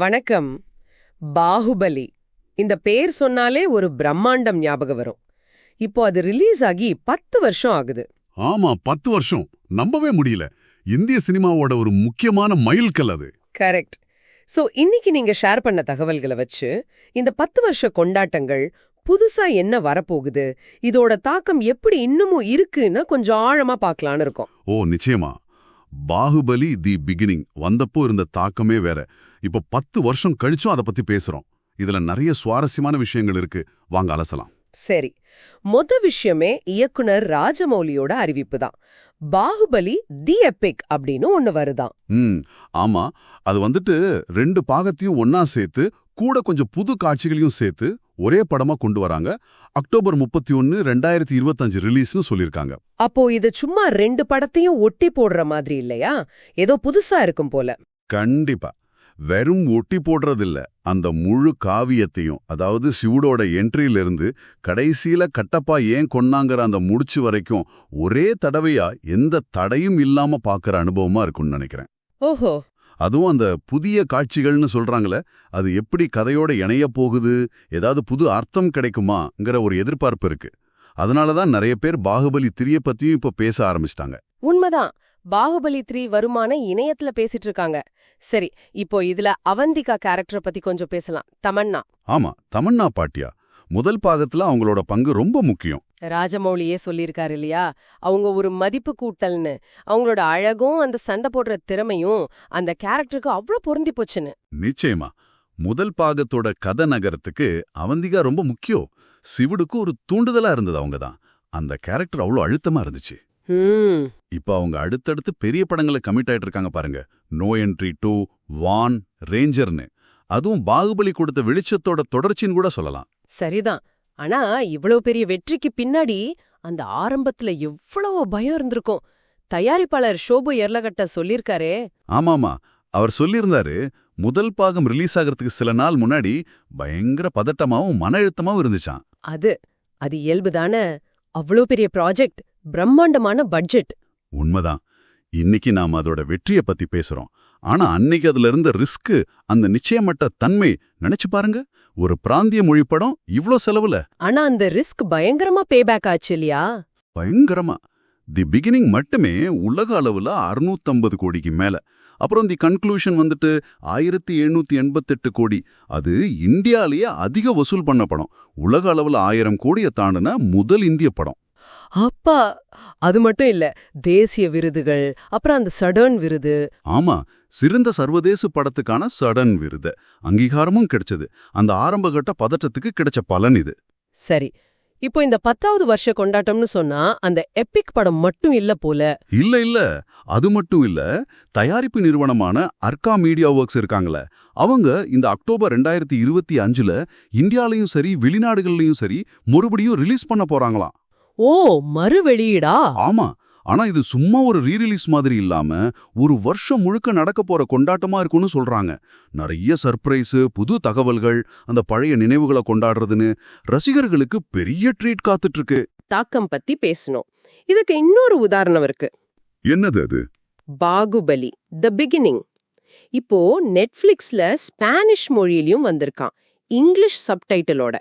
வணக்கம். பாகுபலி. இந்த பேர் சொன்னாலே ஒரு பிரம்மாண்டம் ஞாபகம் வரும். இப்போ அது ரிலீஸ் ஆகி பத்து வருஷம் ஆகுது. ஆமா பத்து வருஷம். நம்பவே முடியல. இந்திய சினிமாவோட ஒரு முக்கியமான மைல்கல் அது. கரெக்ட். சோ இன்னைக்கு நீங்க ஷேர் பண்ண தகவல்களை வச்சு இந்த பத்து வருஷ கொண்டாட்டங்கள் புதுசா என்ன வரப்போகுது? இதோட தாக்கம் எப்படி இன்னமும் இருக்குன்னு கொஞ்சம் ஆழமா பார்க்கலான்னு இருக்கோம். ஓ நிச்சயமா. Baahubali the beginning. வந்தப்போ இருந்த தாக்கமே வேற. இப்ப பத்து வருஷம் கழிச்சும் அதை பத்தி பேசுறோம். இதுல நிறைய சுவாரஸ்யமான விஷயங்கள் இருக்கு. வாங்க அலசலாம். சரி. மொத விஷயமே இயக்குனர் ராஜமௌலியோட அறிவிப்பு தான். பாகுபலி தி எபிக் அப்படின்னு ஒன்னு வருதாம் ம் ஆமா. அது வந்துட்டு ரெண்டு பாகத்தையும் ஒன்னா சேர்த்து கூட கொஞ்சம் புது காட்சிகளையும் சேர்த்து ஒரே படமா கொண்டு வராங்க. அக்டோபர் முப்பத்தி ஒன்னு ரெண்டாயிரத்தி இருபத்தஞ்சு ரிலீஸ்னு சொல்லியிருக்காங்க. அப்போ இது சும்மா ரெண்டு படத்தையும் ஒட்டி போடுற மாதிரி இல்லையா? ஏதோ புதுசா இருக்கும் போல. கண்டிப்பா. வெறும் ஒட்டி போடுறதில்ல. அந்த முழு காவியத்தையும் அதாவது சிவுடோட என்ட்ரியில இருந்து கடைசியில கட்டப்பா ஏன் கொன்னாங்கிற அந்த முடிச்சு வரைக்கும் ஒரே தடவையா எந்த தடையும் இல்லாம பாக்குற அனுபவமா இருக்கும்னு நினைக்கிறேன். ஓஹோ. அதுவும் அந்த புதிய காட்சிகள்னு சொல்றாங்களே அது எப்படி கதையோட இணைய போகுது ஏதாவது புது அர்த்தம் கிடைக்குமாங்கிற ஒரு எதிர்பார்ப்பு இருக்கு. அதனால தான் நிறைய பேர் பாகுபலி திரிய பத்தியும் இப்ப பேச ஆரம்பிச்சிட்டாங்க. உண்மைதான். பாகுபலி த்ரீ வருமான இணையத்துல பேசிட்டு இருக்காங்க. சரி இப்போ இதுல அவந்திகா கேரக்டரை பத்தி கொஞ்சம் பேசலாம். தமன்னா. ஆமா தமன்னா பாட்டியா. முதல் பாகத்துல அவங்களோட பங்கு ரொம்ப முக்கியம். ராஜமௌலியே சொல்லியிருக்காரு இல்லையா? அவங்க ஒரு மதிப்பு கூட்டல்னு. அவங்களோட அழகும் அந்த சண்டை போடுற திறமையும் அந்த கேரக்டருக்கு அவ்வளோ பொருந்தி போச்சுன்னு. நிச்சயமா. முதல் பாகத்தோட கதை நகரத்துக்கு அவந்திகா ரொம்ப முக்கியம். சிவுடுக்கு ஒரு தூண்டுதலா இருந்தது அவங்க தான். அந்த கேரக்டர் அவ்வளோ அழுத்தமா இருந்துச்சு. இப்ப அவங்க அடுத்தடுத்து பெரிய படங்களை கமிட் ஆயிட்டு இருக்காங்க பாருங்க. நோ என்ட்ரி டூ வான் ரேஞ்சர்னு அதுவும் பாகுபலி கொடுத்த வெளிச்சத்தோட தொடர்ச்சின்னு கூட சொல்லலாம். சரிதான். ஆனா இவ்வளவு பெரிய வெற்றிக்கு பின்னாடி அந்த ஆரம்பத்துல எவ்வளவோ பயம் இருந்திருக்கும். தயாரிப்பாளர் ஷோபு எர்லகட்ட சொல்லிருக்காரே ஆமாமா அவர் சொல்லியிருந்தாரு முதல் பாகம் ரிலீஸ் ஆகிறதுக்கு சில நாள் முன்னாடி பயங்கர பதட்டமாவும் மன அழுத்தமாவும் இருந்துச்சான் அது அது இயல்புதானே. அவ்வளோ பெரிய ப்ராஜெக்ட் பிரம்மாண்டமான பட்ஜெட். உண்மைதான். இன்னைக்கு நாம அதோட வெற்றியை பத்தி பேசுறோம். ஆனா அன்னைக்கு அதுல இருந்த ரிஸ்க் அந்த நிச்சயமற்ற தன்மை நினைச்சு பாருங்க. ஒரு பிராந்திய மொழி படம் இவ்ளோ செலவுல. ஆனா அந்த ரிஸ்க் பயங்கரமா பேபேக் ஆச்சு இல்லையா? பயங்கரமா. தி பிகினிங் மட்டுமே உலக அளவுல 650 கோடிக்கு மேல. அப்புறம் தி கன்க்ளூஷன் வந்துட்டு ஆயிரத்தி எழுநூத்தி எண்பத்தெட்டு கோடி. அது இந்தியாலேயே அதிக வசூல் பண்ண படம். உலக அளவுல ஆயிரம் கோடியை தாண்டின முதல் இந்திய படம். அப்பா அது மட்டும் இல்ல தேசிய விருதுகள் அப்புறம் அந்த சடர்ன் விருது. ஆமா சிறந்த சர்வதேச படத்துக்கான சடன் விருது. அங்கீகாரமும் கிடைச்சது. அந்த ஆரம்பகட்ட பதட்டத்துக்கு கிடைச்ச பலன் இது. சரி இப்போ இந்த பத்தாவது வருஷ கொண்டாட்டம்னு சொன்னா அந்த எப்பிக் படம் மட்டும் இல்ல போல. இல்ல இல்ல அது மட்டும் இல்ல தயாரிப்பு நிறுவனமான அர்கா மீடியா ஒர்க்ஸ் இருக்காங்களே அவங்க இந்த அக்டோபர் ரெண்டாயிரத்தி இருபத்தி அஞ்சுல இந்தியாலயும் சரி வெளிநாடுகள்லயும் சரி மறுபடியும் ரிலீஸ் பண்ண போறாங்களாம். ஓ மறு வெளியீடா? ஆமா. ஆனா இது சும்மா ஒரு ரீரிலீஸ் மாதிரி இல்லாம ஒரு வருஷம் முழுக்க நடக்க போற கொண்டாட்டமா இருக்கும்னு சொல்றாங்க. நிறைய சர்ப்ரைஸ் புது தகவல்கள் அந்த பழைய நினைவுகளை கொண்டாடுறதுன்னு ரசிகர்களுக்கு பெரிய ட்ரீட் காத்துட்டு இருக்கு தாக்கம் பத்தி பேசணும். இதுக்கு இன்னொரு உதாரணம் இருக்கு. என்னது அது? பாகுபலி த பிகினிங் இப்போ நெட்ஃபிளிக்ஸ்ல ஸ்பானிஷ் மொழியிலயும் வந்திருக்கான். இங்கிலீஷ் சப்டைட்டிலோட.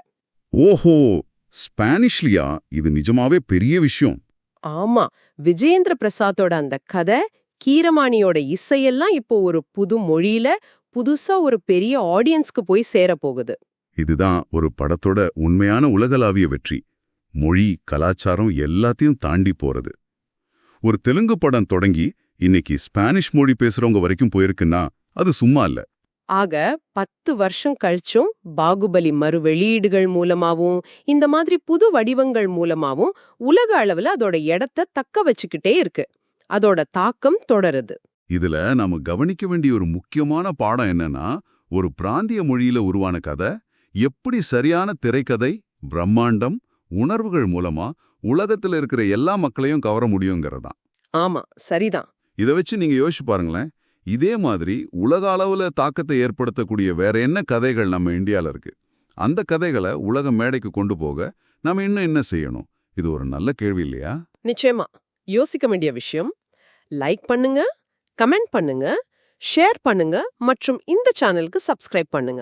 ஓஹோ! ஸ்பானிஷ்லியா இது நிஜமாவே பெரிய விஷயம். ஆமா விஜயேந்திர பிரசாத்தோட அந்த கதை கீரமாணியோட இசையெல்லாம் இப்போ ஒரு புது மொழியில புதுசா ஒரு பெரிய ஆடியன்ஸ்க்கு போய் சேர போகுது இதுதான் ஒரு படத்தோட உண்மையான உலகளாவிய வெற்றி. மொழி கலாச்சாரம் எல்லாத்தையும் தாண்டி போறது. ஒரு தெலுங்கு படம் தொடங்கி இன்னைக்கு ஸ்பானிஷ் மொழி பேசுறவங்க வரைக்கும் போயிருக்குன்னா அது சும்மா இல்ல. ஆக பத்து வருஷம் கழிச்சும் பாகுபலி மறு வெளியீடுகள் மூலமாவும் இந்த மாதிரி புது வடிவங்கள் மூலமாவும் உலக அளவுல அதோட இடத்த தக்க வச்சுக்கிட்டே இருக்கு. அதோட தாக்கம் தொடருது. இதுல நாம கவனிக்க வேண்டிய ஒரு முக்கியமான பாடம் என்னன்னா ஒரு பிராந்திய மொழியில உருவான கதை எப்படி சரியான திரைக்கதை பிரம்மாண்டம் உணர்வுகள் மூலமா உலகத்துல இருக்கிற எல்லா மக்களையும் கவர முடியுங்கிறதான். ஆமா சரிதான். இதை வச்சு நீங்க யோசிச்சு பாருங்களேன். இதே மாதிரி உலக அளவுல தாக்கத்தை ஏற்படுத்தக்கூடிய வேற என்ன கதைகள் நம்ம இந்தியால இருக்கு? அந்த கதைகளை உலக மேடைக்கு கொண்டு போக நாம இன்னும் என்ன செய்யணும்? இது ஒரு நல்ல கேள்வி இல்லையா? நிச்சயமா. யோசிக்க வேண்டிய விஷயம் லைக் பண்ணுங்க கமெண்ட் பண்ணுங்க ஷேர் பண்ணுங்க மற்றும் இந்த சேனலுக்கு சப்ஸ்கிரைப் பண்ணுங்க.